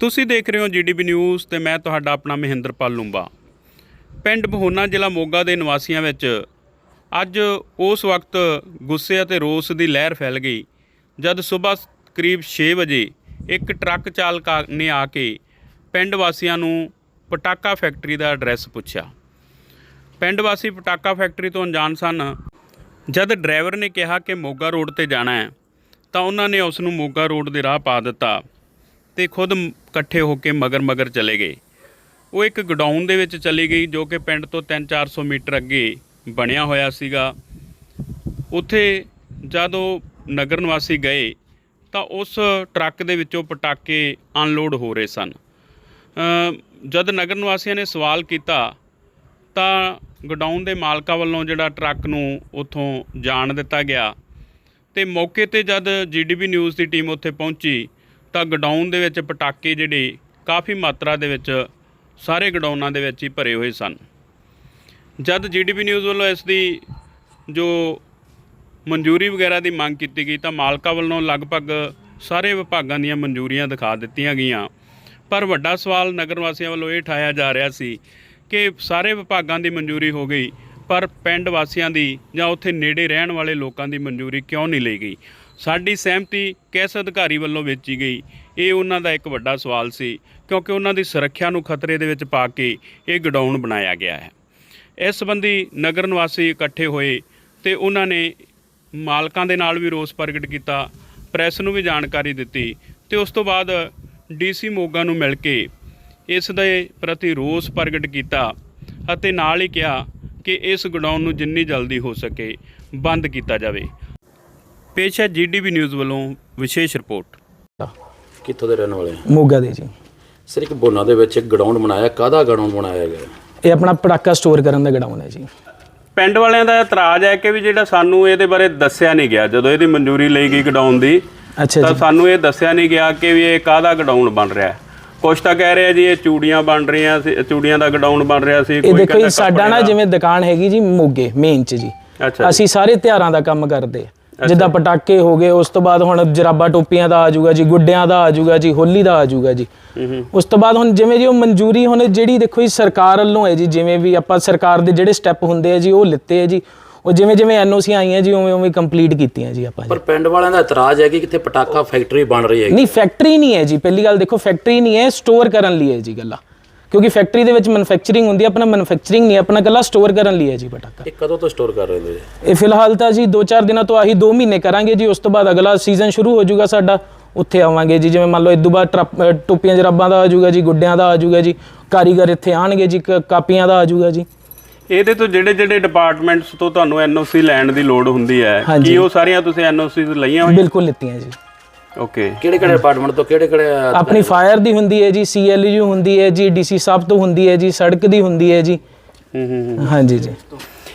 ਤੁਸੀਂ ਦੇਖ ਰਹੇ ਹੋ ਜੀਡੀਪੀ ਨਿਊਜ਼ ਤੇ ਮੈਂ ਤੁਹਾਡਾ ਆਪਣਾ ਮਹਿੰਦਰਪਾਲ ਲੂੰਬਾ। ਪਿੰਡ ਬਹੋਨਾ ਜ਼ਿਲ੍ਹਾ ਮੋਗਾ ਦੇ ਨਿਵਾਸੀਆਂ ਵਿੱਚ ਅੱਜ ਉਸ ਵਕਤ ਗੁੱਸੇ ਅਤੇ ਰੋਸ ਦੀ ਲਹਿਰ ਫੈਲ ਗਈ, ਜਦ ਸਵੇਰ ਕਰੀਬ 6 ਵਜੇ ਇੱਕ ਟਰੱਕ ਚਾਲਕ ਆ- ਨੇ ਆ ਕੇ ਪਿੰਡ ਵਾਸੀਆਂ ਨੂੰ ਪਟਾਕਾ ਫੈਕਟਰੀ ਦਾ ਐਡਰੈਸ ਪੁੱਛਿਆ। ਪਿੰਡ ਵਾਸੀ ਪਟਾਕਾ ਫੈਕਟਰੀ ਤੋਂ ਅਣਜਾਣ ਸਨ। ਜਦ ਡਰਾਈਵਰ ਨੇ ਕਿਹਾ ਕਿ ਮੋਗਾ ਰੋਡ ਤੇ ਜਾਣਾ ਹੈ, ਤਾਂ ਉਹਨਾਂ ਨੇ ਉਸ ਨੂੰ ਮੋਗਾ ਰੋਡ ਦੇ ਰਾਹ ਪਾ ਦਿੱਤਾ। ਤੇ ਖੁਦ ਇਕੱਠੇ ਹੋ ਕੇ ਮਗਰ ਮਗਰ ਚਲੇ ਗਏ। ਉਹ ਇੱਕ ਗਡਾਊਨ ਦੇ ਵਿੱਚ ਚਲੀ ਗਈ, ਜੋ ਕਿ ਪਿੰਡ ਤੋਂ 3-400 ਮੀਟਰ ਅੱਗੇ ਬਣਿਆ ਹੋਇਆ ਸੀਗਾ। ਉੱਥੇ ਜਦ ਉਹ ਨਗਰ ਨਿਵਾਸੀ ਗਏ, ਤਾਂ ਉਸ ਟਰੱਕ ਦੇ ਵਿੱਚੋਂ ਪਟਾਕੇ ਅਨਲੋਡ ਹੋ ਰਹੇ ਸਨ। ਜਦ ਨਗਰ ਨਿਵਾਸੀਆਂ ਨੇ ਸਵਾਲ ਕੀਤਾ, ਤਾਂ ਗਡਾਊਨ ਦੇ ਮਾਲਕਾਂ ਵੱਲੋਂ ਜਿਹੜਾ ਟਰੱਕ ਨੂੰ ਉੱਥੋਂ ਜਾਣ ਦਿੱਤਾ ਗਿਆ। ਤੇ ਮੌਕੇ ਤੇ ਜਦ ਜੀਡੀਪੀ ਨਿਊਜ਼ ਦੀ ਟੀਮ ਉੱਥੇ ਪਹੁੰਚੀ ਤਾਂ ਗਡਾਊਨ ਦੇ ਵਿੱਚ ਪਟਾਕੇ ਜਿਹੜੇ ਕਾਫੀ ਮਾਤਰਾ ਦੇ ਵਿੱਚ ਸਾਰੇ ਗਡਾਊਨਾਂ ਦੇ ਵਿੱਚ ਹੀ ਭਰੇ ਹੋਏ ਸਨ। ਜਦ ਜੀਡੀਪੀ ਨਿਊਜ਼ ਵੱਲੋਂ ਇਸ ਦੀ ਜੋ ਮਨਜ਼ੂਰੀ ਵਗੈਰਾ ਦੀ ਮੰਗ ਕੀਤੀ ਗਈ ਤਾਂ ਮਾਲਕਾ ਵੱਲੋਂ ਲਗਭਗ ਸਾਰੇ ਵਿਭਾਗਾਂ ਦੀਆਂ ਮਨਜ਼ੂਰੀਆਂ ਦਿਖਾ ਦਿੱਤੀਆਂ ਗਈਆਂ। ਪਰ ਵੱਡਾ ਸਵਾਲ ਨਗਰ ਵਾਸੀਆਂ ਵੱਲੋਂ ਇਹ ਠਾਇਆ ਜਾ ਰਿਹਾ ਸੀ ਕਿ ਸਾਰੇ ਵਿਭਾਗਾਂ ਦੀ ਮਨਜ਼ੂਰੀ ਹੋ ਗਈ, ਪਰ ਪਿੰਡ ਵਾਸੀਆਂ ਦੀ ਜਾਂ ਉੱਥੇ ਨੇੜੇ ਰਹਿਣ ਵਾਲੇ ਲੋਕਾਂ ਦੀ ਮਨਜ਼ੂਰੀ ਕਿਉਂ ਨਹੀਂ ਲਈ ਗਈ? ਸਾਡੀ ਸਹਿਮਤੀ ਕਿਸ ਅਧਿਕਾਰੀ ਵੱਲੋਂ ਵੇਚੀ ਗਈ? ਇਹ ਉਹਨਾਂ ਦਾ ਇੱਕ ਵੱਡਾ ਸਵਾਲ ਸੀ, ਕਿਉਂਕਿ ਉਹਨਾਂ ਦੀ ਸੁਰੱਖਿਆ ਨੂੰ ਖਤਰੇ ਦੇ ਵਿੱਚ ਪਾ ਕੇ ਇਹ ਗਡਾਊਨ ਬਣਾਇਆ ਗਿਆ ਹੈ। ਇਸ ਸੰਬੰਧੀ ਨਗਰ ਨਿਵਾਸੀ ਇਕੱਠੇ ਹੋਏ ਤੇ ਉਹਨਾਂ ਨੇ ਮਾਲਕਾਂ ਦੇ ਨਾਲ ਵੀ ਰੋਸ ਪ੍ਰਗਟ ਕੀਤਾ, ਪ੍ਰੈਸ ਨੂੰ ਵੀ ਜਾਣਕਾਰੀ ਦਿੱਤੀ ਤੇ ਉਸ ਤੋਂ ਬਾਅਦ ਡੀਸੀ ਮੋਗਾ ਨੂੰ ਮਿਲ ਕੇ ਇਸ ਦੇ ਪ੍ਰਤੀ ਰੋਸ ਪ੍ਰਗਟ ਕੀਤਾ ਅਤੇ ਨਾਲ ਹੀ ਕਿਹਾ ਕਿ ਇਸ ਗਡਾਊਨ ਨੂੰ ਜਿੰਨੀ ਜਲਦੀ ਹੋ ਸਕੇ ਬੰਦ ਕੀਤਾ ਜਾਵੇ। ਪੇਸ਼ ਹੈ ਜੀਡੀਬੀ ਨਿਊਜ਼ ਵੱਲੋਂ ਵਿਸ਼ੇਸ਼ ਰਿਪੋਰਟ। ਕਿੱਥੋਂ ਦੇ ਰਹਿਣ ਵਾਲੇ ਆ? ਮੋਗਾ ਦੇ ਜੀ। ਸਰ ਇੱਕ ਬੋਨਾ ਦੇ ਵਿੱਚ ਇੱਕ ਗਰਾਊਂਡ ਬਣਾਇਆ ਕਾਹਦਾ ਗਰਾਊਂਡ ਬਣਾਇਆ ਗਿਆ? ਇਹ ਆਪਣਾ ਪਟਾਕਾ ਸਟੋਰ ਕਰਨ ਦਾ ਗਡਾਊਨ ਹੈ ਜੀ। ਪਿੰਡ ਵਾਲਿਆਂ ਦਾ ਇਤਰਾਜ਼ ਹੈ ਕਿ ਵੀ ਜਿਹੜਾ ਸਾਨੂੰ ਇਹਦੇ ਬਾਰੇ ਦੱਸਿਆ ਨਹੀਂ ਗਿਆ ਜਦੋਂ ਇਹਦੀ ਮਨਜ਼ੂਰੀ ਲਈ ਗਈ ਗਡਾਊਨ ਦੀ ਅੱਛਾ ਤਾਂ ਜੀ। ਸਾਨੂੰ ਇਹ ਦੱਸਿਆ ਨਹੀਂ ਗਿਆ ਕਿ ਵੀ ਇਹ ਕਾਹਦਾ ਗਡਾਊਨ ਬਣ ਰਿਹਾ ਹੈ। ਕੁਛ ਤਾਂ ਕਹਿ ਰਹੇ ਆ ਜੀ ਇਹ ਚੂੜੀਆਂ ਬਣ ਰਹੀਆਂ ਸੀ ਚੂੜੀਆਂ ਦਾ ਗਡਾਊਨ ਬਣ ਰਿਹਾ ਸੀ ਇਹ ਦੇਖੋ ਕਹਿੰਦਾ ਜੀ ਸਾਡਾ ਨਾ ਦਾ। ਜਿਵੇਂ ਦੁਕਾਨ ਹੈਗੀ ਜੀ ਮੋਗੇ ਮੇਨ ਚ ਜੀ। ਅੱਛਾ ਅਸੀਂ ਸਾਰੇ ਤਿਉਹਾਰਾਂ ਦਾ ਕੰਮ ਕਰਦੇ। ਜਿੱਦਾਂ ਪਟਾਕੇ ਹੋ ਗਏ ਉਸ ਤੋਂ ਬਾਅਦ ਹੁਣ ਜਰਾਬਾ ਟੋਪੀਆਂ ਦਾ ਆ ਜਾਊਗਾ ਜੀ ਗੁੱਡਿਆਂ ਦਾ ਆ ਜਾਊਗਾ ਜੀ ਹੋਲੀ ਦਾ ਆ ਜਾਊਗਾ ਜੀ। ਉਸ ਤੋਂ ਬਾਅਦ ਹੁਣ ਜਿਵੇਂ ਜੀ ਉਹ ਮਨਜ਼ੂਰੀ ਹੁਣ ਜਿਹੜੀ ਦੇਖੋ ਜੀ ਸਰਕਾਰ ਵੱਲੋਂ ਹੈ ਜੀ ਜਿਵੇਂ ਵੀ ਆਪਾਂ ਸਰਕਾਰ ਦੇ ਜਿਹੜੇ ਸਟੈਪ ਹੁੰਦੇ ਆ ਜੀ ਉਹ ਲਿੱਤੇ ਆ ਜੀ। ਉਹ ਜਿਵੇਂ ਜਿਵੇਂ ਐਨਓਸੀ ਆਈਆਂ ਜੀ ਉਵੇਂ ਉਵੇਂ ਕੰਪਲੀਟ ਕੀਤੀਆਂ ਜੀ ਆਪਾਂ। ਪਰ ਪਿੰਡ ਵਾਲਿਆਂ ਦਾ ਇਤਰਾਜ਼ ਹੈ ਕਿ ਕਿੱਥੇ ਪਟਾਕਾ ਫੈਕਟਰੀ ਬਣ ਰਹੀ ਹੈ। ਨਹੀਂ ਫੈਕਟਰੀ ਨਹੀਂ ਹੈ ਜੀ ਪਹਿਲੀ ਗੱਲ ਦੇਖੋ ਫੈਕਟਰੀ ਨਹੀਂ ਹੈ ਸਟੋਰ ਕਰਨ ਲਈ ਹੈ ਜੀ ਗੱਲਾਂ। ਕਿਉਂਕਿ ਫੈਕਟਰੀ ਦੇ ਵਿੱਚ ਮੈਨੂਫੈਕਚਰਿੰਗ ਹੁੰਦੀ ਹੈ ਆਪਣਾ ਮੈਨੂਫੈਕਚਰਿੰਗ ਨਹੀਂ ਆਪਣਾ ਗੱਲਾਂ ਸਟੋਰ ਕਰਨ ਲਈ ਹੈ ਜੀ ਪਟਾਕਾ। ਇਹ ਕਦੋਂ ਤੋਂ ਸਟੋਰ ਕਰ ਰਹੇ ਨੇ ਇਹ ਫਿਲਹਾਲ ਤਾਂ ਜੀ 2-4 ਦਿਨਾਂ ਤੋਂ ਆਹੀ 2 ਮਹੀਨੇ ਕਰਾਂਗੇ ਜੀ ਉਸ ਤੋਂ ਬਾਅਦ ਅਗਲਾ ਸੀਜ਼ਨ ਸ਼ੁਰੂ ਹੋ ਜਾਊਗਾ ਸਾਡਾ ਉੱਥੇ ਆਵਾਂਗੇ ਜੀ ਜਿਵੇਂ ਮੰਨ ਲਓ ਇਦੋਂ ਬਾਅਦ ਟੋਪੀਆਂ ਜਰਾਬਾਂ ਦਾ ਆ ਜਾਊਗਾ ਜੀ ਗੁੱਡਿਆਂ ਦਾ ਆ ਜਾਊਗਾ ਜੀ ਕਾਰੀਗਰ ਇੱਥੇ ਆਣਗੇ ਜੀ ਕਾਪੀਆਂ ਦਾ ਆ ਜਾਊਗਾ ਜੀ। ਇਹਦੇ ਤੋਂ ਜਿਹੜੇ ਜਿਹੜੇ ਡਿਪਾਰਟਮੈਂਟਸ ਤੋਂ ਤੁਹਾਨੂੰ ਐਨਓਸੀ ਲੈਣ ਦੀ ਲੋੜ ਹੁੰਦੀ ਹੈ। ਕੀ ਉਹ ਸਾਰੀਆਂ ਤੁਸੀਂ ਐਨਓਸੀਜ਼ ਲਈਆਂ ਹੋਈਆਂ? ਬਿਲਕੁਲ ਲਿੱਤੀਆਂ ਜੀ। ਓਕੇ ਕਿਹੜੇ ਕਿਹੜੇ ਡਿਪਾਰਟਮੈਂਟ ਤੋਂ ਕਿਹੜੇ ਕਿਹੜੇ ਆਪਣੀ ਫਾਇਰ ਦੀ ਹੁੰਦੀ ਹੈ ਜੀ ਸੀਐਲਯੂ ਹੁੰਦੀ ਹੈ ਜੀ ਡੀਸੀ ਸਾਹਿਬ ਤੋਂ ਹੁੰਦੀ ਹੈ ਜੀ ਸੜਕ ਦੀ ਹੁੰਦੀ ਹੈ ਜੀ ਹੂੰ ਹੂੰ ਹੂੰ। ਹਾਂਜੀ ਜੀ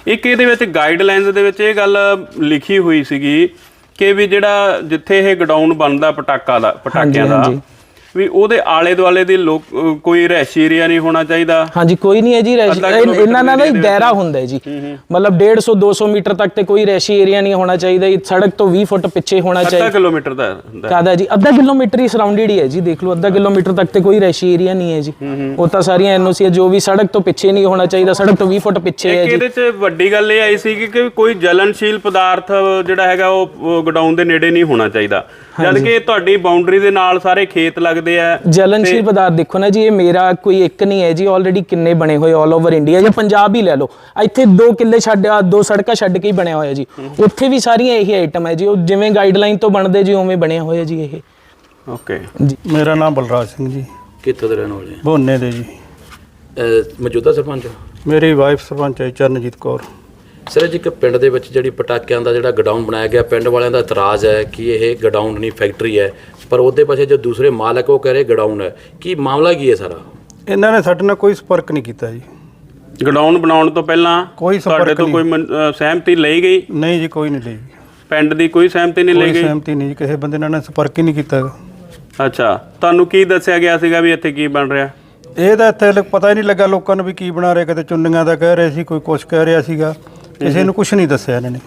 ਇੱਕ ਇਹਦੇ ਵਿੱਚ ਗਾਈਡਲਾਈਨਸ ਦੇ ਵਿੱਚ ਇਹ ਗੱਲ ਲਿਖੀ ਹੋਈ ਸੀਗੀ ਕਿ ਵੀ ਜਿਹੜਾ ਜਿੱਥੇ ਇਹ ਗਡਾਊਨ ਬਣਦਾ ਪਟਾਕਾ ਦਾ ਪਟਾਕਿਆਂ ਦਾ ਹਾਂਜੀ। ਵੀ ਉਹਦੇ ਆਲੇ ਦੁਆਲੇ ਦੀ ਲੋਕ ਕੋਈ ਰਹਿਸ਼ੀ ਏਰੀਆ ਨਹੀਂ ਹੋਣਾ ਚਾਹੀਦਾ? ਹਾਂਜੀ ਕੋਈ ਨਹੀਂ ਹੈ ਜੀ ਰੈਸ਼- ਇਹਨਾਂ ਦਾ ਨਾ ਦੇ ਹੀ ਦਾਇਰਾ ਹੁੰਦਾ ਹੈ ਜੀ। ਮਤਲਬ 150 200 ਮੀਟਰ ਤੱਕ ਤੇ ਕੋਈ ਰੈਸ਼ੀ ਏਰੀਆ ਨਹੀਂ ਹੋਣਾ ਚਾਹੀਦਾ ਇਹ ਸੜਕ ਤੋਂ 20 ਫੁੱਟ ਪਿੱਛੇ ਹੋਣਾ ਚਾਹੀਦਾ। ਕਿਲੋਮੀਟਰ ਦਾ। ਕਾਦਾ ਜੀ? ਅੱਧਾ ਕਿਲੋਮੀਟਰ ਹੀ ਸਰਾਊਂਡਡ ਹੀ ਹੈ ਜੀ ਦੇਖ ਲਓ ਅੱਧਾ ਕਿਲੋਮੀਟਰ ਤੱਕ ਤੇ ਕੋਈ ਰੈਸ਼ੀ ਏਰੀਆ ਨਹੀਂ ਹੈ ਜੀ। ਉਹ ਤਾਂ ਸਾਰੀਆਂ ਐਨਓਸੀ ਜੋ ਵੀ ਸੜਕ ਤੋਂ ਪਿੱਛੇ ਨਹੀਂ ਹੋਣਾ ਚਾਹੀਦਾ ਸੜਕ ਤੋਂ 20 ਫੁੱਟ ਪਿੱਛੇ ਹੈ ਜੀ। ਇਹਦੇ 'ਚ ਵੱਡੀ ਗੱਲ ਇਹ ਆਈ ਸੀ ਕਿ ਕੋਈ ਜਲਨਸ਼ੀਲ ਪਦਾਰਥ ਜਿਹੜਾ ਹੈਗਾ ਉਹ ਗਡਾਊਨ ਦੇ ਨੇੜੇ ਨਹੀਂ ਹੋਣਾ ਚਾਹੀਦਾ। ਜਦ ਕਿ ਤੁਹਾਡੀ ਬਾਉਂਡਰੀ ਦੇ ਨਾਲ ਸਾਰੇ ਖੇਤ ਲੱਗਦੇ ਆ ਜਲਨਸ਼ੀਲ ਪਦਾਰਥ ਦੇਖੋ ਨਾ ਜੀ ਇਹ ਮੇਰਾ ਕੋਈ ਇੱਕ ਨਹੀਂ ਹੈ ਜੀ ਆਲਰੇਡੀ ਕਿੰਨੇ ਬਣੇ ਹੋਏ ਆਲ ਓਵਰ ਇੰਡੀਆ ਜਾਂ ਪੰਜਾਬ ਹੀ ਲੈ ਲਓ। ਇੱਥੇ ਦੋ ਕਿੱਲੇ ਛੱਡ ਦੋ ਸੜਕਾਂ ਛੱਡ ਕੇ ਹੀ ਬਣਿਆ ਹੋਇਆ ਜੀ। ਉੱਥੇ ਵੀ ਸਾਰੀਆਂ ਇਹੀ ਆਈਟਮ ਹੈ ਜੀ ਉਹ ਜਿਵੇਂ ਗਾਈਡਲਾਈਨ ਤੋਂ ਬਣਦੇ ਜੀ ਉਵੇਂ ਬਣਿਆ ਹੋਇਆ ਜੀ ਇਹ। ਓਕੇ ਜੀ। ਮੇਰਾ ਨਾਮ ਬਲਰਾਜ ਸਿੰਘ ਜੀ। ਕਿੱਥੋਂ ਦੇ ਰਹਿਣ ਵਾਲੇ ਭੋਨੇ ਦੇ ਜੀ। ਮੌਜੂਦਾ ਸਰਪੰਚ? ਮੇਰੀ ਵਾਈਫ ਸਰਪੰਚ ਹੈ ਚਰਨਜੀਤ ਕੌਰ। ਸਰ ਜੀ ਇੱਕ ਪਿੰਡ ਦੇ ਵਿੱਚ ਜਿਹੜੀ ਪਟਾਕਿਆਂ ਦਾ ਜਿਹੜਾ ਗਡਾਊਨ ਬਣਾਇਆ ਗਿਆ ਪਿੰਡ ਵਾਲਿਆਂ ਦਾ ਇਤਰਾਜ਼ ਹੈ ਕਿ ਇਹ ਗਡਾਊਨ ਨਹੀਂ ਫੈਕਟਰੀ ਹੈ। ਪਰ ਉਹਦੇ ਪਾਸੇ ਜੋ ਦੂਸਰੇ ਮਾਲਕ ਉਹ ਕਹਿ ਰਹੇ ਗਡਾਊਨ ਹੈ। ਕੀ ਮਾਮਲਾ ਕੀ ਹੈ ਸਾਰਾ? ਇਹਨਾਂ ਨੇ ਸਾਡੇ ਨਾਲ ਕੋਈ ਸੰਪਰਕ ਨਹੀਂ ਕੀਤਾ ਜੀ। ਗਡਾਊਨ ਬਣਾਉਣ ਤੋਂ ਪਹਿਲਾਂ ਕੋਈ ਸੰਪਰਕ ਤੁਹਾਡੇ ਤੋਂ। ਕੋਈ ਮਨ- ਸਹਿਮਤੀ ਲਈ ਗਈ? ਨਹੀਂ ਜੀ ਕੋਈ ਨਹੀਂ ਲਈ। ਪਿੰਡ ਦੀ ਕੋਈ ਸਹਿਮਤੀ ਨਹੀਂ ਲਈ ਕੋਈ ਗਈ? ਸਹਿਮਤੀ ਨਹੀਂ ਜੀ ਕਿਸੇ ਬੰਦੇ ਨਾਲ ਇਹਨਾਂ ਨੇ ਸੰਪਰਕ ਹੀ ਨਹੀਂ ਕੀਤਾ। ਅੱਛਾ ਤੁਹਾਨੂੰ ਕੀ ਦੱਸਿਆ ਗਿਆ ਸੀਗਾ ਵੀ ਇੱਥੇ ਕੀ ਬਣ ਰਿਹਾ? ਇਹ ਤਾਂ ਇੱਥੇ ਲ- ਪਤਾ ਹੀ ਨਹੀਂ ਲੱਗਾ ਲੋਕਾਂ ਨੂੰ ਵੀ ਕੀ ਬਣਾ ਰਹੇ ਕਿਤੇ ਚੁੰਨੀਆਂ ਦਾ ਕਹਿ ਰਹੇ ਸੀ ਕੋਈ ਕੁਛ ਕਹਿ ਰਿਹਾ ਸੀਗਾ। ਕਿਸੇ ਨੂੰ ਕੁਝ ਨਹੀਂ ਦੱਸਿਆ ਇਹਨਾਂ ਨੇ।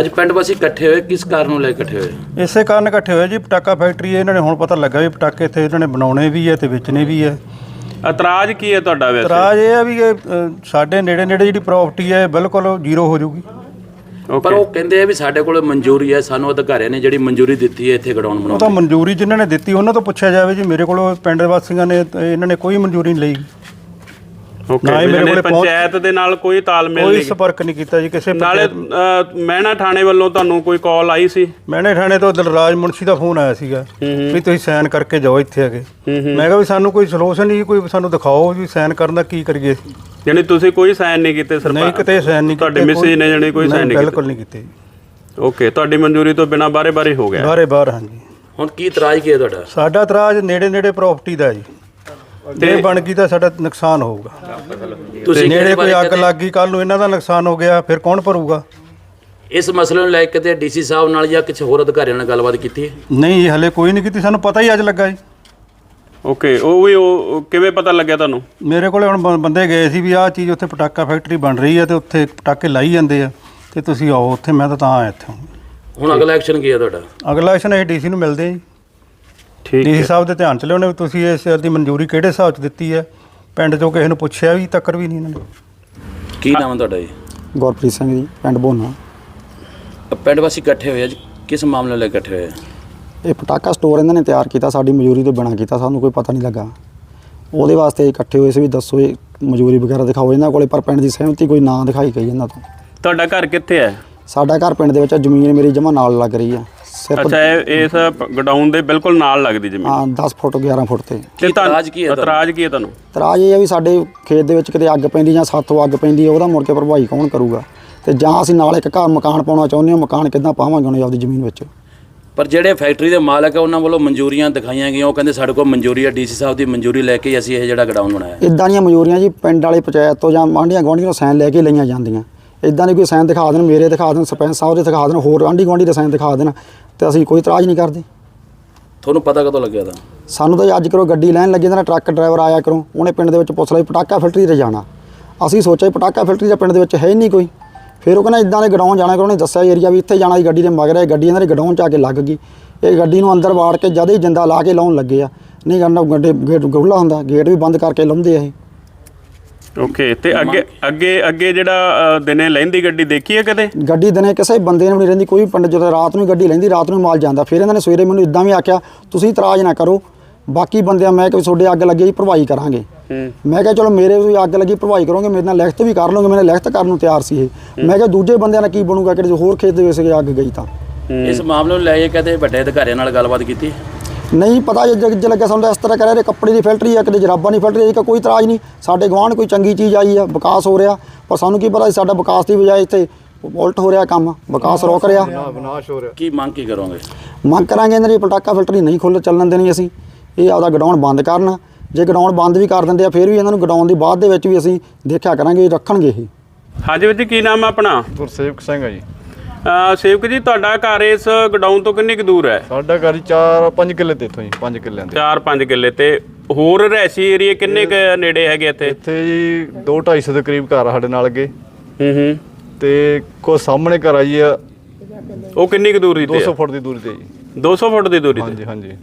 ਅੱਜ ਪਿੰਡ ਵਾਸੀ ਇਕੱਠੇ ਹੋਏ ਕਿਸ ਕਾਰਨ ਨੂੰ ਲੈ ਕੇ ਇਕੱਠੇ ਹੋਏ? ਇਸੇ ਕਾਰਨ ਇਕੱਠੇ ਹੋਏ ਜੀ ਪਟਾਕਾ ਫੈਕਟਰੀ ਹੈ, ਇਹਨਾਂ ਨੇ ਹੁਣ ਪਤਾ ਲੱਗਾ ਵੀ ਪਟਾਕੇ ਇੱਥੇ ਇਹਨਾਂ ਨੇ ਬਣਾਉਣੇ ਵੀ ਹੈ ਤੇ ਵੇਚਣੇ ਵੀ ਹੈ। ਇਤਰਾਜ਼ ਕੀ ਹੈ ਤੁਹਾਡਾ ਵੈਸੇ? ਇਤਰਾਜ਼ ਇਹ ਹੈ ਵੀ ਇਹ ਅ, ਸਾਡੇ ਨੇੜੇ ਨੇੜੇ ਜਿਹੜੀ ਪ੍ਰਾਪਰਟੀ ਹੈ ਬਿਲਕੁਲ ਜ਼ੀਰੋ ਹੋ ਜਾਊਗੀ। ਪਰ ਉਹ ਕਹਿੰਦੇ ਆ ਵੀ ਸਾਡੇ ਕੋਲ ਮਨਜ਼ੂਰੀ ਹੈ ਸਾਨੂੰ ਅਧਿਕਾਰੀਆਂ ਨੇ ਜਿਹੜੀ ਮਨਜ਼ੂਰੀ ਦਿੱਤੀ ਹੈ ਇੱਥੇ ਉਹ ਬਣਾਉਣ ਤਾਂ ਮਨਜ਼ੂਰੀ ਜਿਨ੍ਹਾਂ ਨੇ ਦਿੱਤੀ ਉਹਨਾਂ ਤੋਂ ਪੁੱਛਿਆ ਜਾਵੇ ਜੀ ਮੇਰੇ ਕੋਲ ਪਿੰਡ ਵਾਸੀਆਂ ਨੇ ਤੇ ਇਹਨਾਂ ਨੇ ਕੋਈ ਮਨਜ਼ੂਰੀ ਨਹੀਂ ਲਈ। ਨਾ ਹੀ ਮੇਰੇ ਕੋਲੇ ਪਹੁੰਚ- ਪੰਚਾਇਤ ਦੇ ਨਾਲ ਕੋਈ ਤਾਲਮੇਲ ਕੋਈ ਨਹੀਂ ਸੰਪਰਕ ਨਹੀਂ ਕੀਤਾ ਜੀ ਕਿਸੇ ਨਾਲੇ ਮਹਿਣਾ ਥਾਣੇ ਵੱਲੋਂ ਤੁਹਾਨੂੰ ਕੋਈ ਕਾਲ ਆਈ ਸੀ? ਮੈਨੇ ਥਾਣੇ ਤੋਂ ਦਲਰਾਜ ਮੁਨਸ਼ੀ ਦਾ ਫੋਨ ਆਇਆ ਸੀਗਾ ਵੀ ਤੁਸੀਂ ਸਾਈਨ ਕਰਕੇ ਜਾਓ ਇੱਥੇ ਆਗੇ ਮੈਂ ਕਿਹਾ ਵੀ ਸਾਨੂੰ ਕੋਈ ਸੋਲੂਸ਼ਨ ਨਹੀਂ ਕੋਈ ਸਾਨੂੰ ਦਿਖਾਓ ਵੀ ਸਾਈਨ ਕਰਨ ਦਾ ਕੀ ਕਰੀਏ। ਯਾਨੀ ਤੁਸੀਂ ਕੋਈ ਸਾਈਨ ਨਹੀਂ ਕੀਤੇ ਨਹੀਂ ਸਰਪੰਚ ਕਿਤੇ ਸਾਈਨ ਨਹੀਂ ਤੁਹਾਡੇ ਕੀਤੇ, ਮਿਸੇਜ ਨੇ ਜਾਣੀ ਕੋਈ ਸਾਈਨ ਨਹੀਂ ਬਿਲਕੁਲ ਨਹੀਂ ਕੀਤੇ ਓਕੇ ਤੁਹਾਡੀ ਮਨਜ਼ੂਰੀ ਤੋਂ ਬਿਨਾ ਬਾਰੇ ਬਾਰੇ ਹੋ ਗਿਆ। ਬਾਰੇ ਬਾਹਰ ਹਾਂਜੀ। ਹੁਣ ਕੀ ਇਤਰਾਜ਼ ਕੀ ਹੈ ਤੁਹਾਡਾ? ਸਾਡਾ ਇਤਰਾਜ਼ ਨੇੜੇ ਨੇੜੇ ਪ੍ਰਾਪਰਟੀ ਦਾ ਜੀ। ਜੇ ਬਣ ਗਈ ਤਾਂ ਸਾਡਾ ਨੁਕਸਾਨ ਹੋਊਗਾ। ਤੁਸੀਂ ਨੇੜੇ ਕੋਈ ਬਾਰੇ ਅੱਗ ਲੱਗ ਗਈ ਕੱਲ ਨੂੰ ਇਹਨਾਂ ਦਾ ਨੁਕਸਾਨ ਹੋ ਗਿਆ ਫਿਰ ਕੌਣ ਭਰੂਗਾ? ਇਸ ਮਸਲੇ ਨੂੰ ਲੈ ਕੇ ਤੇ ਡੀਸੀ ਸਾਹਿਬ ਨਾਲ ਜਾਂ ਕਿਸੇ ਹੋਰ ਅਧਿਕਾਰੀਆਂ ਨਾਲ ਗੱਲਬਾਤ ਕੀਤੀ ਹੈ? ਨਹੀਂ ਜੀ, ਹਲੇ ਕੋਈ ਨਹੀਂ ਕੀਤੀ ਸਾਨੂੰ ਪਤਾ ਹੀ ਅੱਜ ਲੱਗਾ ਜੀ। ਓਕੇ ਉਹ ਵੀ ਉਹ ਉਹ ਕਿਵੇਂ ਪਤਾ ਲੱਗਿਆ ਤੁਹਾਨੂੰ? ਮੇਰੇ ਕੋਲੇ ਹੁਣ ਬ- ਬੰਦੇ ਗਏ ਸੀ ਵੀ ਆਹ ਚੀਜ਼ ਉੱਥੇ ਪਟਾਕਾ ਫੈਕਟਰੀ ਬਣ ਰਹੀ ਹੈ ਤੇ ਉੱਥੇ ਪਟਾਕੇ ਲਾਈ ਜਾਂਦੇ ਆ ਤੇ ਤੁਸੀਂ ਆਓ ਉੱਥੇ ਮੈਂ ਤਾਂ ਤਾਂ ਆਇਆ ਇੱਥੇ। ਹੁਣ। ਹੁਣ ਅਗਲਾ ਐਕਸ਼ਨ ਕੀ ਹੈ ਤੁਹਾਡਾ? ਅਗਲਾ ਐਕਸ਼ਨ ਇਹ ਡੀਸੀ ਨੂੰ ਮਿਲਦੇ ਆ ਜੀ। ਠੀਕ ਡੀਸੀ ਸਾਹਿਬ ਦੇ ਧਿਆਨ ਚ ਲਿਆਉਣੇ ਵੀ ਤੁਸੀਂ ਇਸ ਦੀ ਮਨਜ਼ੂਰੀ ਕਿਹੜੇ ਹਿਸਾਬ ਚ ਦਿੱਤੀ ਹੈ? ਪਿੰਡ ਚੋਂ ਕਿਸੇ ਨੂੰ ਪੁੱਛਿਆ ਵੀ ਤੱਕਰ ਵੀ ਨਹੀਂ ਇਹਨਾਂ ਨੇ। ਕੀ ਨਾਮ ਹੈ ਤੁਹਾਡਾ ਜੀ? ਗੁਰਪ੍ਰੀਤ ਸਿੰਘ ਜੀ ਪਿੰਡ ਬੋਨਾ। ਪਿੰਡ ਵਾਸੀ ਇਕੱਠੇ ਹੋਏ ਅੱਜ ਕਿਸ ਮਾਮਲੇ ਨੂੰ ਲੈ ਕੇ ਇਕੱਠੇ ਹੋਏ ਆ? ਇਹ ਪਟਾਕਾ ਸਟੋਰ ਇਹਨਾਂ ਨੇ ਤਿਆਰ ਕੀਤਾ ਸਾਡੀ ਮਜ਼ਦੂਰੀ ਤੋਂ ਬਿਨਾਂ ਕੀਤਾ ਸਾਨੂੰ ਕੋਈ ਪਤਾ ਨਹੀਂ ਲੱਗਾ। ਉਹਦੇ ਵਾਸਤੇ ਇਕੱਠੇ ਹੋਏ ਸੀ ਵੀ ਦੱਸੋ ਇਹ ਮਜ਼ਦੂਰੀ ਵਗੈਰਾ ਦਿਖਾਓ ਇਹਨਾਂ ਕੋਲੇ ਪਰ ਪਿੰਡ ਦੀ ਸਹਿਮਤੀ ਕੋਈ ਨਾ ਦਿਖਾਈ ਗਈ ਇਹਨਾਂ ਤੋਂ। ਤੁਹਾਡਾ ਘਰ ਕਿੱਥੇ ਹੈ? ਸਾਡਾ ਘਰ ਪਿੰਡ ਦੇ ਵਿੱਚ ਆ, ਜ਼ਮੀਨ ਮੇਰੀ ਜਮਾ ਨਾਲ ਲੱਗ ਰਹੀ ਆ। ਸਿਰਫ ਅੱਛਾ ਇਹ ਇਸ ਗਡਾਊਨ ਦੇ ਬਿਲਕੁਲ ਨਾਲ ਲੱਗਦੀ ਜ਼ਮੀਨ? ਹਾਂ 10 ਫੁੱਟ 11 ਫੁੱਟ ਤੇ। ਤੇ ਇਤਰਾਜ਼ ਕੀ ਹੈ ਤੁਹਾਨੂੰ? ਇਤਰਾਜ਼ ਕੀ ਹੈ ਤੁਹਾਨੂੰ? ਤਰਾਜ ਇਹ ਆ ਵੀ ਸਾਡੇ ਖੇਤ ਦੇ ਵਿੱਚ ਕਿਤੇ ਅੱਗ ਪੈਂਦੀ ਜਾਂ ਸਾਥੋਂ ਅੱਗ ਪੈਂਦੀ ਉਹਦਾ ਮੁੜ ਕੇ ਭਰਵਾਈ ਕੌਣ ਕਰੂਗਾ? ਤੇ ਜਾਂ ਅਸੀਂ ਨਾਲ ਇੱਕ ਘਰ ਮਕਾਨ ਪਾਉਣਾ ਚਾਹੁੰਦੇ ਹਾਂ ਮਕਾਨ ਕਿੱਦਾਂ ਪਾਵਾਂਗੇ ਉਹਨੇ ਆਪਦੀ ਜ਼ਮੀਨ ਵਿੱਚ? ਪਰ ਜਿਹੜੇ ਫੈਕਟਰੀ ਦੇ ਮਾਲਕ ਹੈ ਉਹਨਾਂ ਵੱਲੋਂ ਮਨਜ਼ੂਰੀਆਂ ਦਿਖਾਈਆਂ ਗਈਆਂ। ਉਹ ਕਹਿੰਦੇ ਸਾਡੇ ਕੋਲ ਮਨਜ਼ੂਰੀ ਹੈ ਡੀਸੀ ਸਾਹਿਬ ਦੀ ਮਨਜ਼ੂਰੀ ਲੈ ਕੇ ਹੀ ਅਸੀਂ ਇਹ ਜਿਹੜਾ ਗਡਾਊਨ ਬਣਾਇਆ। ਇਦਾਂ ਦੀਆਂ ਮਜ਼ਦੂਰੀਆਂ ਜੀ ਪਿੰਡ ਵਾਲੇ ਪੰਚਾਇਤ ਤੋਂ ਜਾਂ ਆਂਢੀਆਂ ਗੁਆਂਢੀਆਂ ਤੋਂ ਸਾਈਨ ਲੈ ਕੇ ਲਈਆਂ ਜਾਂਦੀਆਂ। ਇਦਾਂ ਦੇ ਕੋਈ ਸਾਈਨ ਦਿਖਾ ਦੇਣ ਮੇਰੇ ਦਿਖਾ ਦੇਣ ਸਰਪੰਚ ਸਾਹਿਬ ਦੇ ਦਿਖਾ ਦੇਣ ਹੋਰ ਆਂਢੀ ਗੁਆਂਢੀ ਦੇ ਸਾਈਨ ਦਿਖਾ ਦੇਣ। ਤੇ ਅਸੀਂ ਕੋਈ ਇਤਰਾਜ਼ ਨਹੀਂ ਕਰਦੇ। ਤੁਹਾਨੂੰ ਪਤਾ ਕਦੋਂ ਲੱਗਿਆ ਤਾਂ? ਸਾਨੂੰ ਤਾਂ ਅੱਜ ਕਰੋ ਗੱਡੀ ਲੈਣ ਲੱਗੇ ਤਾਂ ਟਰੱਕ ਡਰਾਈਵਰ ਆਇਆ ਕਰੋ ਉਹਨੇ ਪਿੰਡ ਦੇ ਵਿੱਚ ਪੁੱਛ ਵੀ ਪਟਾਕਾ ਫੈਕਟਰੀ ਤੇ ਜਾਣਾ। ਅਸੀਂ ਸੋਚਿਆ ਪਟਾਕਾ ਫੈਕਟਰੀ ਦਾ ਪਿੰਡ ਦੇ ਵਿੱਚ ਹੈ ਹੀ ਨਹੀਂ ਕੋਈ। ਫਿਰ ਉਹ ਕਹਿੰਦਾ ਇਦਾਂ ਦੇ ਗਡਾਊਨ ਜਾਣਾ ਕਰੋ ਉਹਨੇ ਦੱਸਿਆ ਏਰੀਆ ਵੀ ਇੱਥੇ ਜਾਣਾ ਦੀ ਗੱਡੀ ਦੇ ਮਗਰ ਹੈ ਗੱਡੀ ਇਹਨਾਂ ਦੇ ਗਡਾਊਨ ਚ ਆ ਕੇ ਲੱਗ ਗਈ। ਇਹ ਗੱਡੀ ਨੂੰ ਅੰਦਰ ਵਾੜ ਕੇ ਜਦ ਹੀ ਜਿੰਦਾ ਲਾ ਕੇ ਲਾਉਣ ਲੱਗੇ ਆ। ਨਹੀਂ ਕਰਨਾ ਗੱਡੇ ਗੇਟ ਖੁੱਲ੍ਹਾ ਹੁੰਦਾ ਗੇਟ ਵੀ ਬੰਦ ਕਰਕੇ ਲਾਉਂਦੇ ਆ ਇਹ। ਓਕੇ ਤੇ ਅੱਗੇ ਅੱਗੇ ਅੱਗੇ ਜਿਹੜਾ ਅ, ਦਿਨੇ ਲੈਂਦੀ ਗੱਡੀ ਦੇਖੀ ਹੈ ਕਦੇ? ਗੱਡੀ ਦਿਨੇ ਕਿਸੇ ਬੰਦੇ ਨੂੰ ਨਹੀਂ ਰਹਿੰਦੀ ਕੋਈ ਪਿੰਡ ਜਦੋਂ ਰਾਤ ਨੂੰ ਹੀ ਗੱਡੀ ਲੈਂਦੀ ਰਾਤ ਨੂੰ ਹੀ ਮਾਲ ਜਾਂਦਾ। ਫਿਰ ਇਹਨਾਂ ਨੇ ਸਵੇਰੇ ਮੈਨੂੰ ਇਦਾਂ ਵੀ ਆਖਿਆ ਤੁਸੀਂ ਇਤਰਾਜ਼ ਨਾ ਕਰੋ ਬਾਕੀ ਬੰਦਿਆਂ ਮੈਂ ਕਿ ਤੁਹਾਡੇ ਅੱਗ ਲੱਗੀ ਜੀ ਭਰਵਾਈ ਕਰਾਂਗੇ। ਮੈਂ ਕਿਹਾ ਚਲੋ ਮੇਰੇ ਵੀ ਅੱਗ ਲੱਗੀ ਭਰਵਾਈ ਕਰੋਗੇ ਮੇਰੇ ਨਾਲ ਲਿਖਤ ਵੀ ਕਰ ਲਓਗੇ ਮੈਨੇ ਲਿਖਤ ਕਰਨ ਨੂੰ ਤਿਆਰ ਸੀ ਇਹ। ਮੈਂ ਕਿਹਾ ਦੂਜੇ ਬੰਦਿਆਂ ਨਾਲ ਕੀ ਬਣੂਗਾ ਕਿ ਜੇ ਹੋਰ ਖੇਤ ਦੇ ਵਿੱਚ ਅੱਗ ਗਈ ਤਾਂ? ਇਸ ਮਾਮਲੇ ਨੂੰ ਲੈ ਕੇ ਕਦੇ ਵੱਡੇ ਅਧਿਕਾਰੀਆਂ ਨਾਲ ਗੱਲਬਾਤ ਕੀਤੀ? ਨਹੀਂ ਪਤਾ ਜੇ ਜੇ ਲੱਗਾ ਸਾਨੂੰ ਤਾਂ ਇਸ ਤਰ੍ਹਾਂ ਕਰਿਆ ਰੇ ਕੱਪੜੇ ਦੀ ਫੈਕਟਰੀ ਆ ਕਿਤੇ ਜਰਾਬਾਂ ਦੀ ਫੈਕਟਰੀ ਆ ਕੋਈ ਇਤਰਾਜ਼ ਨਹੀਂ। ਸਾਡੇ ਗਵਾਂਢ ਕੋਈ ਚੰਗੀ ਚੀਜ਼ ਆਈ ਆ ਵਿਕਾਸ ਹੋ ਰਿਹਾ ਪਰ ਸਾਨੂੰ ਕੀ ਪਤਾ ਸੀ ਸਾਡਾ ਵਿਕਾਸ ਦੀ ਬਜਾਏ ਇੱਥੇ ਉਲਟ ਹੋ ਰਿਹਾ ਕੰਮ ਵਿਕਾਸ ਰੁਕ ਰਿਹਾ। ਕੀ ਮੰਗ ਕੀ ਕਰੋਗੇ? ਮੰਗ ਕਰਾਂਗੇ ਇਹਨਾਂ ਦੀ ਪਟਾਕਾ ਫੈਕਟਰੀ ਨਹੀਂ ਖੁੱਲ੍ਹ ਚੱਲਣ ਦੇਣੀ ਅਸੀਂ। ਇਹ ਆਪਦਾ ਗਡਾਊਨ ਬੰਦ ਕਰਨ। ਜੇ ਗਡਾਊਨ ਬੰਦ ਵੀ ਕਰ ਦਿੰਦੇ ਆ ਫਿਰ ਵੀ ਇਹਨਾਂ ਨੂੰ ਗਡਾਊਨ ਦੀ ਬਾਅਦ ਦੇ ਵਿੱਚ ਵੀ ਅਸੀਂ ਦੇਖਿਆ ਕਰਾਂਗੇ ਰੱਖਣਗੇ ਇਹ। ਹਾਂਜੀ ਵੀਰ ਜੀ ਕੀ ਨਾਮ ਹੈ ਆਪਣਾ? ਗੁਰਸੇਵਕ ਸਿੰਘ ਆ ਜੀ। ਸੇਵਕ ਜੀ ਤੁਹਾਡਾ ਘਰ ਇਸ ਗਡਾਊਨ ਤੋਂ ਕਿੰਨੀ ਕੁ ਦੂਰ ਹੈ? ਸਾਡਾ ਘਰ 4 5 ਕਿੱਲੇ ਤੇ ਇੱਥੋਂ ਜੀ 5 ਕਿੱਲਿਆਂ ਦੇ 4-5 ਕਿੱਲੇ ਤੇ। ਹੋਰ ਰਹਿਸ਼ੀ ਏਰੀਏ ਕਿੰਨੇ ਕੁ ਨੇੜੇ ਹੈਗੇ ਇੱਥੇ? ਇੱਥੇ ਜੀ 2 250 ਦੇ ਕਰੀਬ ਘਰ ਆ ਸਾਡੇ ਨਾਲ ਅੱਗੇ। ਹੂੰ ਹੂੰ। ਤੇ ਕੋ ਸਾਹਮਣੇ ਘਰ ਆ ਜੀ ਆ ਉਹ ਕਿੰਨੀ ਕੁ ਦੂਰੀ ਤੇ 200 ਫੁੱਟ ਦੀ ਦੂਰੀ ਤੇ ਜੀ। 200 ਫੁੱਟ ਦੀ ਦੂਰੀ ਤੇ? ਹਾਂਜੀ ਹਾਂਜੀ।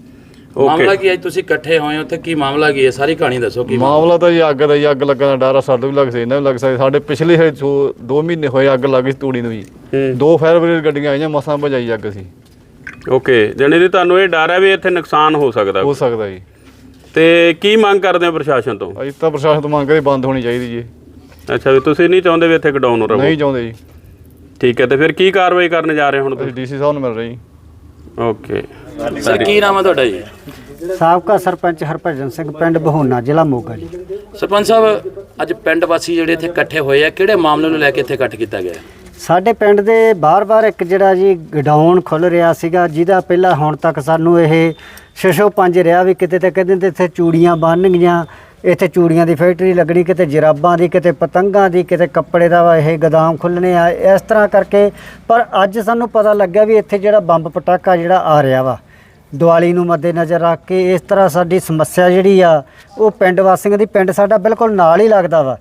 ਮਾਮਲਾ ਕੀ ਹੈ? ਤੁਸੀਂ ਇਕੱਠੇ ਹੋਏ ਹੋ ਉੱਥੇ ਕੀ ਮਾਮਲਾ ਕੀ ਹੈ? ਸਾਰੀ ਕਹਾਣੀ ਦੱਸੋ ਕੀ ਮਾਮਲਾ? ਤਾਂ ਜੀ ਅੱਗ ਦਾ ਜੀ ਅੱਗ ਲੱਗਣ ਦਾ ਡਰ ਆ ਸਾਡੇ ਵੀ ਲੱਗ ਸਕਦਾ ਇਹਨਾਂ ਵੀ ਲੱਗ ਸਕਦਾ। ਸਾਡੇ ਪਿਛਲੇ 2 ਮਹੀਨੇ ਹੋਏ ਅੱਗ ਲੱਗ ਗਈ ਤੂੜੀ ਨੂੰ ਜੀ। ਦੋ ਫਾਇਰ ਬ੍ਰਿਗੇਡ ਗੱਡੀਆਂ ਆਈਆਂ ਮਸਾਂ ਭਜਾਈ ਅੱਗ ਸੀ। ਓਕੇ ਜਾਣੀ ਦੀ ਤੁਹਾਨੂੰ ਇਹ ਡਰ ਹੈ ਵੀ ਇੱਥੇ ਨੁਕਸਾਨ ਹੋ ਸਕਦਾ? ਹੋ ਸਕਦਾ ਜੀ। ਤੇ ਕੀ ਮੰਗ ਕਰਦੇ ਹੋ ਪ੍ਰਸ਼ਾਸਨ ਤੋਂ? ਅਸੀਂ ਤਾਂ ਪ੍ਰਸ਼ਾਸਨ ਤੋਂ ਮੰਗ ਕਰਦੇ ਬੰਦ ਹੋਣੀ ਚਾਹੀਦੀ ਜੀ। ਅੱਛਾ ਵੀ ਤੁਸੀਂ ਨਹੀਂ ਚਾਹੁੰਦੇ ਵੀ ਇੱਥੇ ਗਡਾਊਨ ਰਹੋ? ਨਹੀਂ ਚਾਹੁੰਦੇ ਜੀ। ਠੀਕ ਹੈ ਤੇ ਫਿਰ ਕੀ ਕਾਰਵਾਈ ਕਰਨ ਜਾ ਰਹੇ ਹੁਣ ਅਸੀਂ ਡੀਸੀ ਸਾਹਿਬ ਨੂੰ ਮਿਲ ਰਹੇ ਜੀ। ਤੁਸੀਂ ਓਕੇ ਸਰ ਕੀ ਨਾਮ ਹੈ ਤੁਹਾਡਾ ਜੀ? ਸਾਬਕਾ ਸਰਪੰਚ ਹਰਭਜਨ ਸਿੰਘ ਪਿੰਡ ਬਹੋਨਾ ਜ਼ਿਲ੍ਹਾ ਮੋਗਾ ਜੀ। ਸਰਪੰਚ ਸਾਹਿਬ ਅੱਜ ਪਿੰਡ ਵਾਸੀ ਜਿਹੜੇ ਇੱਥੇ ਇਕੱਠੇ ਹੋਏ ਆ ਕਿਹੜੇ ਮਾਮਲੇ ਨੂੰ ਲੈ ਕੇ ਇੱਥੇ ਇਕੱਠ ਕੀਤਾ ਗਿਆ? ਹੈ? ਸਾਡੇ ਪਿੰਡ ਦੇ ਬਾਰ-ਬਾਰ ਇੱਕ ਜਿਹੜਾ ਜੀ ਗਡਾਊਨ ਖੁੱਲ ਰਿਹਾ ਸੀਗਾ ਜਿਹਦਾ ਪਹਿਲਾਂ ਹੁਣ ਤੱਕ ਸਾਨੂੰ ਇਹ ਛਿਛੋ ਪੰਜ ਰਿਹਾ ਵੀ ਕਿਤੇ ਤੇ ਕਹਿੰਦੇ ਤੇ ਇੱਥੇ ਚੂੜੀਆਂ ਬਣਨਗੀਆਂ ਇੱਥੇ ਚੂੜੀਆਂ ਦੀ ਫੈਕਟਰੀ ਲੱਗਣੀ ਕਿਤੇ ਜਰਾਬਾਂ ਦੀ ਕਿਤੇ ਪਤੰਗਾਂ ਦੀ ਕਿਤੇ ਕੱਪੜੇ ਦਾ ਵਾ ਇਹ ਗਦਾਮ ਖੁੱਲਣੇ ਆ ਇਸ ਤਰ੍ਹਾਂ ਕਰਕੇ। ਪਰ ਅੱਜ ਸਾਨੂੰ ਪਤਾ ਲੱਗਿਆ ਵੀ ਇੱਥੇ ਜਿਹੜਾ ਬੰਬ ਪਟਾਕਾ ਜਿਹੜਾ ਆ ਰਿਹਾ ਵਾ ਦੀਵਾਲੀ ਨੂੰ ਮੱਦੇਨਜ਼ਰ ਰੱਖ ਕੇ ਇਸ ਤਰ੍ਹਾਂ ਸਾਡੀ ਸਮੱਸਿਆ ਜਿਹੜੀ ਆ, ਉਹ ਪਿੰਡ ਵਾਸੀਆਂ ਦੀ, ਪਿੰਡ ਸਾਡਾ ਬਿਲਕੁਲ ਨਾਲ ਹੀ ਲੱਗਦਾ ਵਾ।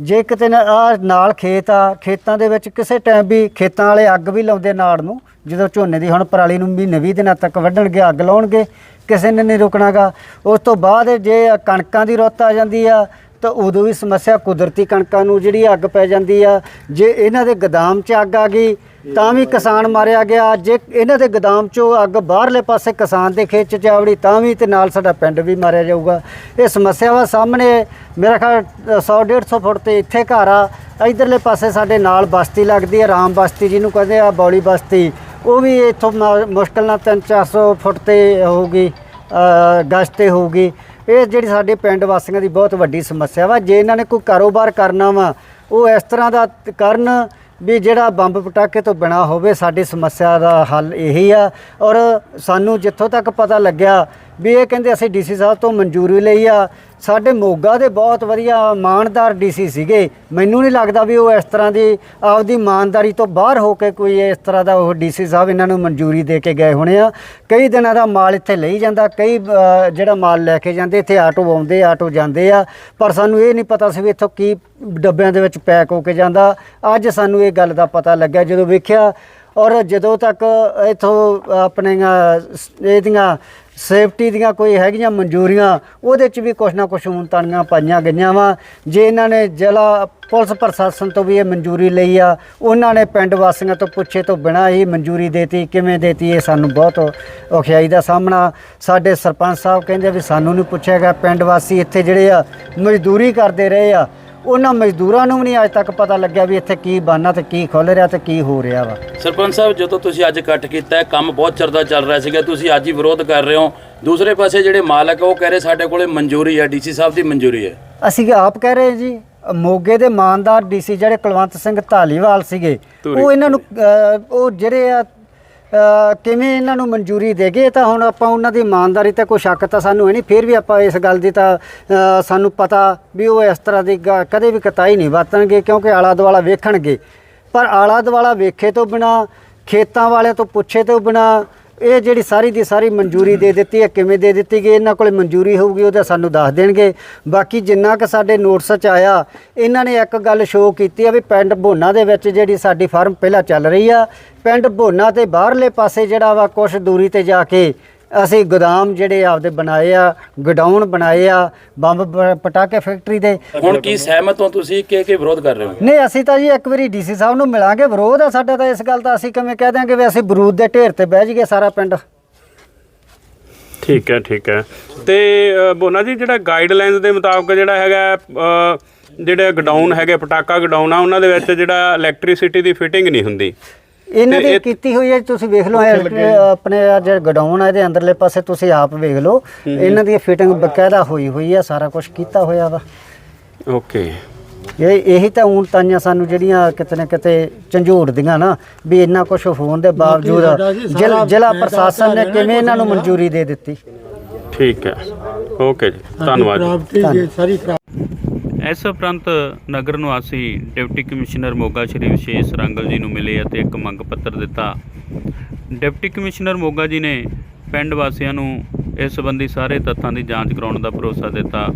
ਜੇ ਕਿਤੇ ਨਾ ਆਹ ਨਾਲ ਖੇਤ ਆ, ਖੇਤਾਂ ਦੇ ਵਿੱਚ ਕਿਸੇ ਟਾਈਮ ਵੀ ਖੇਤਾਂ ਵਾਲੇ ਅੱਗ ਵੀ ਲਾਉਂਦੇ ਨਾੜ ਨੂੰ, ਜਦੋਂ ਝੋਨੇ ਦੀ ਹੁਣ ਪਰਾਲੀ ਨੂੰ ਮਹੀਨੇ 20 ਦਿਨਾਂ ਤੱਕ ਵੱਢਣਗੇ, ਅੱਗ ਲਾਉਣਗੇ, ਕਿਸੇ ਨੇ ਨਹੀਂ ਰੁਕਣਾਗਾ। ਉਸ ਤੋਂ ਬਾਅਦ ਜੇ ਕਣਕਾਂ ਦੀ ਰੁੱਤ ਆ ਜਾਂਦੀ ਆ, ਤਾਂ ਉਦੋਂ ਵੀ ਸਮੱਸਿਆ ਕੁਦਰਤੀ ਕਣਕਾਂ ਨੂੰ ਜਿਹੜੀ ਅੱਗ ਪੈ ਜਾਂਦੀ ਆ। ਜੇ ਇਹਨਾਂ ਦੇ ਗਦਾਮ 'ਚ ਅੱਗ ਆ ਗਈ ਤਾਂ ਵੀ ਕਿਸਾਨ ਮਾਰਿਆ ਗਿਆ। ਜੇ ਇਹਨਾਂ ਦੇ ਗਦਾਮ 'ਚੋਂ ਅੱਗ ਬਾਹਰਲੇ ਪਾਸੇ ਕਿਸਾਨ ਦੇ ਖੇਤ 'ਚ ਜਾਵੜੀ ਤਾਂ ਵੀ ਤੇ ਨਾਲ ਸਾਡਾ ਪਿੰਡ ਵੀ ਮਾਰਿਆ ਜਾਊਗਾ। ਇਹ ਸਮੱਸਿਆ ਵਾ ਸਾਹਮਣੇ ਮੇਰਾ ਖਿਆਲ 100 150 ਫੁੱਟ ਤੇ ਇੱਥੇ ਘਰ ਆ। ਇਧਰਲੇ ਪਾਸੇ ਸਾਡੇ ਨਾਲ ਬਸਤੀ ਲੱਗਦੀ ਹੈ ਰਾਮ ਬਸਤੀ ਜਿਹਨੂੰ ਕਹਿੰਦੇ ਆ ਬੌਲੀ ਬਸਤੀ। ਉਹ ਵੀ ਇੱਥੋਂ ਮੁਸ਼ਕਲ ਨਾਲ 3-400 ਫੁੱਟ ਤੇ ਹੋਊਗੀ ਗਜ਼ ਤੇ ਹੋਊਗੀ। ਇਹ ਜਿਹੜੀ ਸਾਡੇ ਪਿੰਡ ਵਾਸੀਆਂ ਦੀ ਬਹੁਤ ਵੱਡੀ ਸਮੱਸਿਆ ਵਾ। ਜੇ ਇਹਨਾਂ ਨੇ ਕੋਈ ਕਾਰੋਬਾਰ ਕਰਨਾ ਵਾ ਉਹ ਇਸ ਤਰ੍ਹਾਂ ਦਾ ਕਰਨ ਵੀ ਜਿਹੜਾ ਬੰਬ ਪਟਾਕੇ ਤੋਂ ਬਿਨਾ ਹੋਵੇ, ਸਾਡੀ ਸਮੱਸਿਆ ਦਾ ਹੱਲ ਇਹੀ ਆ। ਔਰ ਸਾਨੂੰ ਜਿੱਥੋਂ ਤੱਕ ਪਤਾ ਲੱਗਿਆ ਵੀ ਇਹ ਕਹਿੰਦੇ ਅਸੀਂ ਡੀਸੀ ਸਾਹਿਬ ਤੋਂ ਮਨਜ਼ੂਰੀ ਲਈ ਆ ਸਾਡੇ ਮੋਗਾ ਦੇ ਬਹੁਤ ਵਧੀਆ ਇਮਾਨਦਾਰ ਡੀਸੀ ਸੀਗੇ। ਮੈਨੂੰ ਨਹੀਂ ਲੱਗਦਾ ਵੀ ਉਹ ਇਸ ਤਰ੍ਹਾਂ ਦੀ ਆਪਦੀ ਇਮਾਨਦਾਰੀ ਤੋਂ ਬਾਹਰ ਹੋ ਕੇ ਕੋਈ ਇਸ ਤਰ੍ਹਾਂ ਦਾ ਉਹ ਡੀਸੀ ਸਾਹਿਬ ਇਹਨਾਂ ਨੂੰ ਮਨਜ਼ੂਰੀ ਦੇ ਕੇ ਗਏ ਹੋਣੇ ਆ। ਕਈ ਦਿਨਾਂ ਦਾ ਮਾਲ ਇੱਥੇ ਲਈ ਜਾਂਦਾ, ਕਈ ਜਿਹੜਾ ਮਾਲ ਲੈ ਕੇ ਜਾਂਦੇ, ਇੱਥੇ ਆਟੋ ਆਉਂਦੇ, ਆਟੋ ਜਾਂਦੇ ਆ। ਪਰ ਸਾਨੂੰ ਇਹ ਨਹੀਂ ਪਤਾ ਸੀ ਵੀ ਇੱਥੋਂ ਕੀ ਡੱਬਿਆਂ ਦੇ ਵਿੱਚ ਪੈਕ ਹੋ ਕੇ ਜਾਂਦਾ। ਅੱਜ ਸਾਨੂੰ ਇਹ ਗੱਲ ਦਾ ਪਤਾ ਲੱਗਿਆ, ਜਦੋਂ ਵੇਖਿਆ ਔਰ ਜਦੋਂ ਤੱਕ ਇਥੋਂ ਆਪਣੀਆਂ ਇਹਦੀਆਂ ਸੇਫਟੀ ਦੀਆਂ ਕੋਈ ਹੈਗੀਆਂ ਮਨਜ਼ੂਰੀਆਂ, ਉਹਦੇ ਚ ਵੀ ਕੁਛ ਨਾ ਕੁਛ ਊਣਤਾਣੀਆਂ ਪਾਈਆਂ ਗਈਆਂ ਵਾ। ਜੇ ਇਹਨਾਂ ਨੇ ਜ਼ਿਲ੍ਹਾ ਪੁਲਿਸ ਪ੍ਰਸ਼ਾਸਨ ਤੋਂ ਵੀ ਇਹ ਮਨਜ਼ੂਰੀ ਲਈ ਆ, ਉਹਨਾਂ ਨੇ ਪਿੰਡ ਵਾਸੀਆਂ ਤੋਂ ਪੁੱਛੇ ਤੋਂ ਬਿਨਾਂ ਹੀ ਮਨਜ਼ੂਰੀ ਦੇਤੀ, ਕਿਵੇਂ ਦੇਤੀ, ਇਹ ਸਾਨੂੰ ਬਹੁਤ ਔਖਿਆਈ ਦਾ ਸਾਹਮਣਾ। ਸਾਡੇ ਸਰਪੰਚ ਸਾਹਿਬ ਕਹਿੰਦੇ ਵੀ ਸਾਨੂੰ ਨਹੀਂ ਪੁੱਛਿਆ ਗਿਆ, ਪਿੰਡ ਵਾਸੀ ਇੱਥੇ ਜਿਹੜੇ ਆ, ਮਜ਼ਦੂਰੀ ਕਰਦੇ ਰਹੇ ਆ। ਉਹਨਾਂ ਮਜ਼ਦੂਰਾਂ ਨੂੰ ਵੀ ਨਹੀਂ ਅੱਜ ਤੱਕ ਪਤਾ ਲੱਗਿਆ ਵੀ ਇੱਥੇ ਕੀ ਬਾਨਾ ਤੇ ਕੀ ਖੁੱਲ ਰਿਹਾ ਤੇ ਕੀ ਹੋ ਰਿਹਾ ਵਾ। ਸਰਪੰਚ ਸਾਹਿਬ ਜਦੋਂ ਤੁਸੀਂ ਅੱਜ ਇਕੱਠ ਕੀਤਾ ਹੈ ਕੰਮ ਬਹੁਤ ਚਿਰ ਦਾ ਚੱਲ ਰਿਹਾ ਸੀਗਾ ਤੁਸੀਂ ਅੱਜ ਹੀ ਵਿਰੋਧ ਕਰ ਰਹੇ ਹੋ। ਦੂਸਰੇ ਪਾਸੇ ਜਿਹੜੇ ਮਾਲਕ ਆ, ਉਹ ਕਹਿ ਰਹੇ ਸਾਡੇ ਕੋਲੇ ਮਨਜ਼ੂਰੀ ਹੈ ਡੀਸੀ ਸਾਹਿਬ ਦੀ ਮਨਜ਼ੂਰੀ ਹੈ। ਅਸੀਂ ਆਪ ਕਹਿ ਰਹੇ ਜੀ? ਮੋਗੇ ਦੇ ਇਮਾਨਦਾਰ ਡੀਸੀ ਜਿਹੜੇ ਕੁਲਵੰਤ ਸਿੰਘ ਢਾਲੀਵਾਲ ਸੀਗੇ ਉਹ ਇਹਨਾਂ ਨੂੰ ਅਹ, ਉਹ ਜਿਹੜੇ ਆ ਅਹ, ਕਿਵੇਂ ਇਹਨਾਂ ਨੂੰ ਮਨਜ਼ੂਰੀ ਦੇ ਗਏ ਤਾਂ ਹੁਣ ਆਪਾਂ ਉਹਨਾਂ ਦੀ ਇਮਾਨਦਾਰੀ ਤੇ ਕੋਈ ਸ਼ੱਕ ਤਾਂ ਸਾਨੂੰ ਹੈ ਨਹੀਂ ਫਿਰ ਵੀ ਆਪਾਂ ਇਸ ਗੱਲ ਦੀ ਤਾਂ ਅਹ, ਸਾਨੂੰ ਪਤਾ ਵੀ ਉਹ ਇਸ ਤਰ੍ਹਾਂ ਦੀ ਗ- ਕਦੇ ਵੀ ਕਤਾਈ ਨਹੀਂ ਵਰਤਣਗੇ ਕਿਉਂਕਿ ਆਲਾ ਦੁਆਲਾ ਵੇਖਣਗੇ। ਪਰ ਆਲਾ ਦੁਆਲਾ ਵੇਖੇ ਤੋਂ ਬਿਨਾ ਖੇਤਾਂ ਵਾਲਿਆਂ ਤੋਂ ਪੁੱਛੇ ਤੋਂ ਬਿਨਾ ਇਹ ਜਿਹੜੀ ਸਾਰੀ ਦੀ ਸਾਰੀ ਮਨਜ਼ੂਰੀ ਦੇ ਦਿੱਤੀ ਹੈ, ਕਿਵੇਂ ਦੇ ਦਿੱਤੀ ਗਈ, ਇਹਨਾਂ ਕੋਲੇ ਮਨਜ਼ੂਰੀ ਹੋਊਗੀ, ਉਹ ਤਾਂ ਸਾਨੂੰ ਦੱਸ ਦੇਣਗੇ। ਬਾਕੀ ਜਿੰਨਾ ਕਿ ਸਾਡੇ ਨੋਟਿਸ 'ਚ ਆਇਆ, ਇਹਨਾਂ ਨੇ ਇੱਕ ਗੱਲ ਸ਼ੋਅ ਕੀਤੀ ਆ ਵੀ ਪਿੰਡ ਭੋਨਾ ਦੇ ਵਿੱਚ ਜਿਹੜੀ ਸਾਡੀ ਫਾਰਮ ਪਹਿਲਾਂ ਚੱਲ ਰਹੀ ਆ, ਪਿੰਡ ਭੋਨਾ ਤੇ ਬਾਹਰਲੇ ਪਾਸੇ ਜਿਹੜਾ ਵਾ ਕੁਛ ਦੂਰੀ ਤੇ ਜਾ ਕੇ ਅਸੀਂ ਗੋਦਾਮ ਜਿਹੜੇ ਆਪਦੇ ਬਣਾਏ ਆ ਗਡਾਊਨ ਬਣਾਏ ਆ ਬੰਬ ਪ- ਪਟਾਕੇ ਫੈਕਟਰੀ ਦੇ। ਹੁਣ ਕੀ ਸਹਿਮਤ ਹੋ ਤੁਸੀਂ ਕਿ ਕਿ ਵਿਰੋਧ ਕਰ ਰਹੇ ਹੋ? ਨਹੀਂ ਅਸੀਂ ਤਾਂ ਜੀ ਇੱਕ ਵਾਰੀ ਡੀਸੀ ਸਾਹਿਬ ਨੂੰ ਮਿਲਾਂਗੇ ਵਿਰੋਧ ਆ ਸਾਡਾ ਤਾਂ ਇਸ ਗੱਲ ਦਾ ਅਸੀਂ ਕਿਵੇਂ ਕਹਿ ਦਿਆਂਗੇ ਵੀ ਅਸੀਂ ਬਰੂਦ ਦੇ ਢੇਰ ਤੇ ਬਹਿ ਜਾਈਏ ਸਾਰਾ ਪਿੰਡ। ਠੀਕ ਹੈ ਠੀਕ ਹੈ। ਤੇ ਅ, ਬੋਨਾ ਜੀ ਜਿਹੜਾ ਗਾਈਡਲਾਈਨਸ ਦੇ ਮੁਤਾਬਕ ਜਿਹੜਾ ਹੈਗਾ ਅ, ਜਿਹੜੇ ਗਡਾਊਨ ਹੈਗੇ ਪਟਾਕਾ ਗਡਾਊਨ ਆ ਉਹਨਾਂ ਦੇ ਵਿੱਚ ਜਿਹੜਾ ਇਲੈਕਟ੍ਰਿਸਿਟੀ ਦੀ ਫਿਟਿੰਗ ਨਹੀਂ ਹੁੰਦੀ। ਇਹਨਾਂ ਤੇ ਦੀ ਕੀਤੀ ਹੋਈ ਹੈ ਤੁਸੀਂ ਵੇਖ ਲਓ ਆਪਣੇ ਆ ਜਿਹੜਾ ਗਡਾਊਨ ਆ ਇਹਦੇ ਅੰਦਰਲੇ ਪਾਸੇ ਤੁਸੀਂ ਆਪ ਵੇਖ ਲਓ। ਇਹਨਾਂ ਦੀ ਫਿਟਿੰਗ ਬਕਾਇਦਾ ਹੋਈ ਹੋਈ ਆ ਸਾਰਾ ਕੁਝ ਕੀਤਾ ਹੋਇਆ ਵਾ। ਓਕੇ। ਇਹ ਇਹੀ ਤਾਂ ਊਣ ਤਾਈਆਂ ਸਾਨੂੰ ਜਿਹੜੀਆਂ ਕਿਤੇ ਨਾ ਕਿਤੇ ਝੰਜੋੜਦੀਆਂ ਨਾ ਵੀ ਇੰਨਾ ਕੁਝ ਹੋਣ ਦੇ ਬਾਵਜੂਦ ਜ਼ਿਲ੍ਹਾ ਜ਼ਿਲ੍ਹਾ ਪ੍ਰਸ਼ਾਸਨ ਨੇ ਕਿਵੇਂ ਇਹਨਾਂ ਨੂੰ ਮਨਜ਼ੂਰੀ ਦੇ ਦਿੱਤੀ? ਠੀਕ ਹੈ। ਓਕੇ ਜੀ ਧੰਨਵਾਦ ਜੀ। ਇਸ ਉਪਰੰਤ ਨਗਰ ਨਿਵਾਸੀ ਡਿਪਟੀ ਕਮਿਸ਼ਨਰ ਮੋਗਾ ਸ਼੍ਰੀ ਵਿਸ਼ੇਸ਼ ਰੰਗਲ ਜੀ ਨੂੰ ਮਿਲੇ ਅਤੇ ਇੱਕ ਮੰਗ ਪੱਤਰ ਦਿੱਤਾ। ਡਿਪਟੀ ਕਮਿਸ਼ਨਰ ਮੋਗਾ ਜੀ ਨੇ ਪਿੰਡ ਵਾਸੀਆਂ ਨੂੰ ਇਸ ਸੰਬੰਧੀ ਸਾਰੇ ਤੱਥਾਂ ਦੀ ਜਾਂਚ ਕਰਾਉਣ ਦਾ ਭਰੋਸਾ ਦਿੱਤਾ।